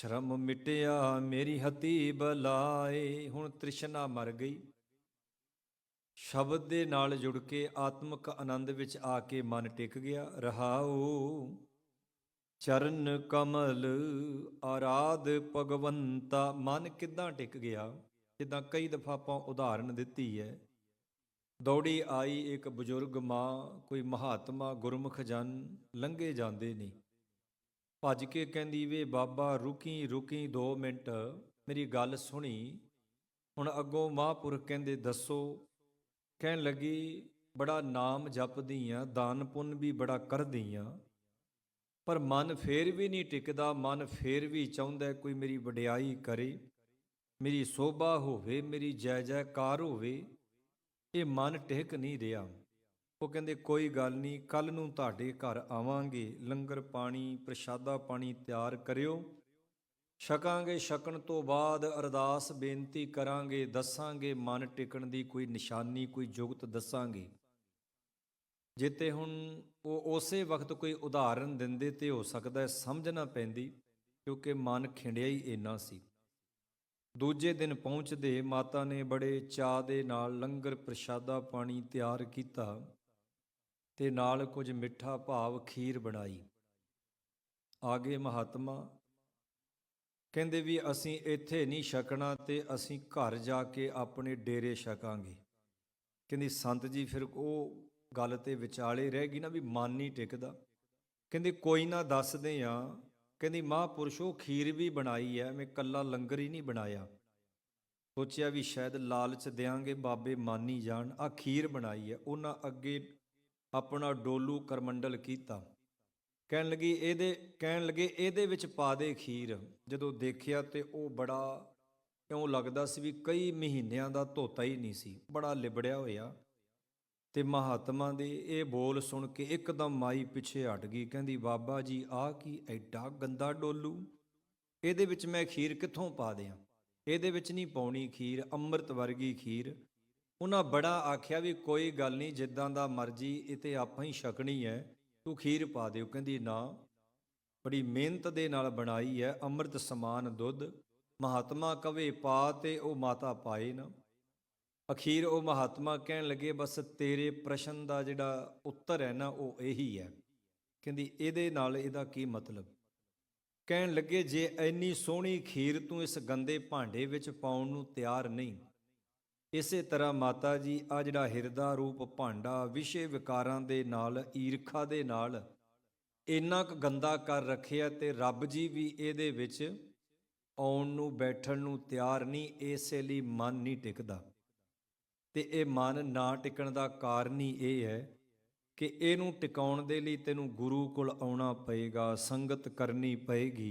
ਸ਼ਰਮ ਮਿਟਿਆ, ਮੇਰੀ ਹਤੀ ਬਲਾਏ, ਹੁਣ ਤ੍ਰਿਸ਼ਨਾ ਮਰ ਗਈ। ਸ਼ਬਦ ਦੇ ਨਾਲ ਜੁੜ ਕੇ ਆਤਮਿਕ ਆਨੰਦ ਵਿੱਚ ਆ ਕੇ ਮਨ ਟਿਕ ਗਿਆ। ਰਹਾਉ, ਚਰਨ ਕਮਲ, ਆਰਾਧ ਭਗਵੰਤਾ, ਮਨ ਕਿੱਦਾਂ ਟਿਕ ਗਿਆ? ਜਿੱਦਾਂ ਕਈ ਦਫਾ ਆਪਾਂ ਉਦਾਹਰਣ ਦਿੱਤੀ ਹੈ। ਦੌੜੀ ਆਈ ਇੱਕ ਬਜ਼ੁਰਗ ਮਾਂ, ਕੋਈ ਮਹਾਤਮਾ, ਗੁਰਮੁਖ ਜਨ, ਲੰਘੇ ਜਾਂਦੇ ਨੇ। ਭੱਜ ਕੇ ਕਹਿੰਦੀ, ਵੇ ਬਾਬਾ, ਰੁਕੀ ਰੁਕੀ 2 ਮਿੰਟ। ਮੇਰੀ ਗੱਲ ਸੁਣੀ। ਹੁਣ ਅੱਗੋਂ ਮਹਾਂਪੁਰਖ ਕਹਿੰਦੇ, ਦੱਸੋ। ਕਹਿਣ ਲੱਗੀ, ਬੜਾ ਨਾਮ ਜਪਦੀ ਆ ਦਾਨ ਪੁੰਨ ਵੀ ਬੜਾ ਕਰਦੀ ਆ ਪਰ ਮਨ ਫੇਰ ਵੀ ਨਹੀਂ ਟਿਕਦਾ, ਮਨ ਫੇਰ ਵੀ ਚਾਹੁੰਦਾ ਕੋਈ ਮੇਰੀ ਵਡਿਆਈ ਕਰੇ। ਮੇਰੀ ਸੋਭਾ ਹੋਵੇ, ਮੇਰੀ ਜੈ ਜੈਕਾਰ ਹੋਵੇ। ਇਹ ਮਨ ਟਿਕ ਨਹੀਂ ਰਿਹਾ। ਉਹ ਕਹਿੰਦੇ, ਕੋਈ ਗੱਲ ਨਹੀਂ ਕੱਲ ਨੂੰ ਤੁਹਾਡੇ ਘਰ ਆਵਾਂਗੇ। ਲੰਗਰ ਪਾਣੀ, ਪ੍ਰਸ਼ਾਦਾ ਪਾਣੀ ਤਿਆਰ ਕਰਿਓ। ਛਕਾਂਗੇ, ਛਕਣ ਤੋਂ ਬਾਅਦ ਅਰਦਾਸ ਬੇਨਤੀ ਕਰਾਂਗੇ, ਦੱਸਾਂਗੇ, ਮਨ ਟਿਕਣ ਦੀ ਕੋਈ ਨਿਸ਼ਾਨੀ, ਕੋਈ ਜੁਗਤ ਦੱਸਾਂਗੇ। ਜਿੱਤੇ ਹੁਣ ਉਹ ਉਸੇ ਵਕਤ ਕੋਈ ਉਦਾਹਰਨ ਦਿੰਦੇ ਤੇ ਹੋ ਸਕਦਾ ਹੈ, ਸਮਝ ਨਾ ਪੈਂਦੀ, ਕਿਉਂਕਿ ਮਨ ਖਿੰਡਿਆ ਹੀ ਇੰਨਾ ਸੀ। ਦੂਜੇ ਦਿਨ ਪਹੁੰਚਦੇ ਮਾਤਾ ਨੇ ਬੜੇ ਚਾਅ ਦੇ ਨਾਲ ਲੰਗਰ, ਪ੍ਰਸ਼ਾਦਾ ਪਾਣੀ ਤਿਆਰ ਕੀਤਾ। ਤੇ ਨਾਲ ਕੁਝ ਮਿੱਠਾ ਭਾਵ ਖੀਰ ਬਣਾਈ। ਆਗੇ ਮਹਾਤਮਾ, ਕਹਿੰਦੇ ਵੀ ਅਸੀਂ ਇੱਥੇ ਨਹੀਂ ਛਕਣਾ ਤੇ ਅਸੀਂ ਘਰ ਜਾ ਕੇ ਆਪਣੇ ਡੇਰੇ ਛਕਾਂਗੇ। ਕਹਿੰਦੀ ਸੰਤ ਜੀ ਫਿਰ ਉਹ ਗੱਲ ਤੇ ਵਿਚਾਲੇ ਰਹਿ ਗਈ ਨਾ ਵੀ ਮਨ ਨਹੀਂ ਟਿਕਦਾ। ਕਹਿੰਦੇ ਕੋਈ ਨਾ ਦੱਸਦੇ ਆ, ਕਹਿੰਦੀ ਮਹਾਂਪੁਰਸ਼ ਉਹ ਖੀਰ ਵੀ ਬਣਾਈ ਐ, ਮੈਂ ਕੱਲਾ ਲੰਗਰ ਹੀ ਨਹੀਂ ਬਣਾਇਆ। ਸੋਚਿਆ ਵੀ ਸ਼ਾਇਦ ਲਾਲਚ ਦਿਆਂਗੇ, ਬਾਬੇ ਮਾਨੀ ਜਾਣ ਆ ਖੀਰ ਬਣਾਈ ਐ, ਉਹਨਾਂ ਅੱਗੇ ਆਪਣਾ ਡੋਲੂ ਕਰਮੰਡਲ ਕੀਤਾ। ਕਹਿਣ ਲੱਗੀ, ਇਹਦੇ, ਕਹਿਣ ਲੱਗੇ, ਇਹਦੇ ਵਿੱਚ ਪਾ ਦੇ ਖੀਰ। ਜਦੋਂ ਦੇਖਿਆ ਤੇ ਉਹ ਬੜਾ ਇਉਂ ਲੱਗਦਾ ਸੀ ਵੀ ਕਈ ਮਹੀਨਿਆਂ ਦਾ ਧੋਤਾ ਹੀ ਨਹੀਂ ਸੀ। ਬੜਾ ਲਿਬੜਿਆ ਹੋਇਆ। ਤੇ ਮਹਾਤਮਾ ਦੇ ਇਹ ਬੋਲ ਸੁਣ ਕੇ ਇੱਕਦਮ ਮਾਈ ਪਿੱਛੇ ਹਟ ਗਈ। ਕਹਿੰਦੀ, ਬਾਬਾ ਜੀ, ਆਹ ਕੀ ਐਡਾ ਗੰਦਾ ਡੋਲੂ? ਇਹਦੇ ਵਿੱਚ ਮੈਂ ਖੀਰ ਕਿੱਥੋਂ ਪਾ ਦਿਆਂ? ਇਹਦੇ ਵਿੱਚ ਨਹੀਂ ਪਾਉਣੀ ਖੀਰ, ਅੰਮ੍ਰਿਤ ਵਰਗੀ ਖੀਰ। ਉਹਨਾਂ ਬੜਾ ਆਖਿਆ ਵੀ ਕੋਈ ਗੱਲ ਨਹੀਂ, ਜਿੱਦਾਂ ਦਾ ਮਰਜ਼ੀ ਇਹ ਤੇ ਆਪਾਂ ਹੀ ਛਕਣੀ ਹੈ, ਤੂੰ ਖੀਰ ਪਾ ਦਿਓ। ਕਹਿੰਦੀ, ਨਾ, ਬੜੀ ਮਿਹਨਤ ਦੇ ਨਾਲ ਬਣਾਈ ਹੈ, ਅੰਮ੍ਰਿਤ ਸਮਾਨ ਦੁੱਧ, ਮਹਾਤਮਾ ਕਵੇ ਪਾ ਤੇ ਉਹ ਮਾਤਾ ਪਾਏ ਨਾ। ਅਖੀਰ ਉਹ ਮਹਾਤਮਾ ਕਹਿਣ ਲੱਗੇ, ਬਸ ਤੇਰੇ ਪ੍ਰਸ਼ਨ ਦਾ ਜਿਹੜਾ ਉੱਤਰ ਹੈ ਨਾ, ਉਹ ਇਹੀ ਹੈ। ਕਹਿੰਦੀ, ਇਹਦੇ ਨਾਲ ਇਹਦਾ ਕੀ ਮਤਲਬ? ਕਹਿਣ ਲੱਗੇ, ਜੇ ਐਨੀ ਸੋਹਣੀ ਖੀਰ ਤੂੰ ਇਸ ਗੰਦੇ ਭਾਂਡੇ ਵਿੱਚ ਪਾਉਣ ਨੂੰ ਤਿਆਰ ਨਹੀਂ ਇਸੇ ਤਰ੍ਹਾਂ ਮਾਤਾ ਜੀ, ਆ ਜਿਹੜਾ ਹਿਰਦਾ ਰੂਪ ਭਾਂਡਾ ਵਿਸ਼ੇ ਵਿਕਾਰਾਂ ਦੇ ਨਾਲ, ਈਰਖਾ ਦੇ ਨਾਲ ਇੰਨਾ ਕੁ ਗੰਦਾ ਕਰ ਰੱਖਿਆ ਤੇ ਰੱਬ ਜੀ ਵੀ ਇਹਦੇ ਵਿੱਚ ਆਉਣ ਨੂੰ, ਬੈਠਣ ਨੂੰ ਤਿਆਰ ਨਹੀਂ, ਇਸੇ ਲਈ ਮਨ ਨਹੀਂ ਟਿਕਦਾ। ਤੇ ਇਹ ਮਨ ਨਾ ਟਿਕਣ ਦਾ ਕਾਰਨ ਹੀ ਇਹ ਹੈ ਕਿ ਇਹਨੂੰ ਟਿਕਾਉਣ ਦੇ ਲਈ ਤੈਨੂੰ ਗੁਰੂ ਕੋਲ ਆਉਣਾ ਪਏਗਾ, ਸੰਗਤ ਕਰਨੀ ਪਏਗੀ।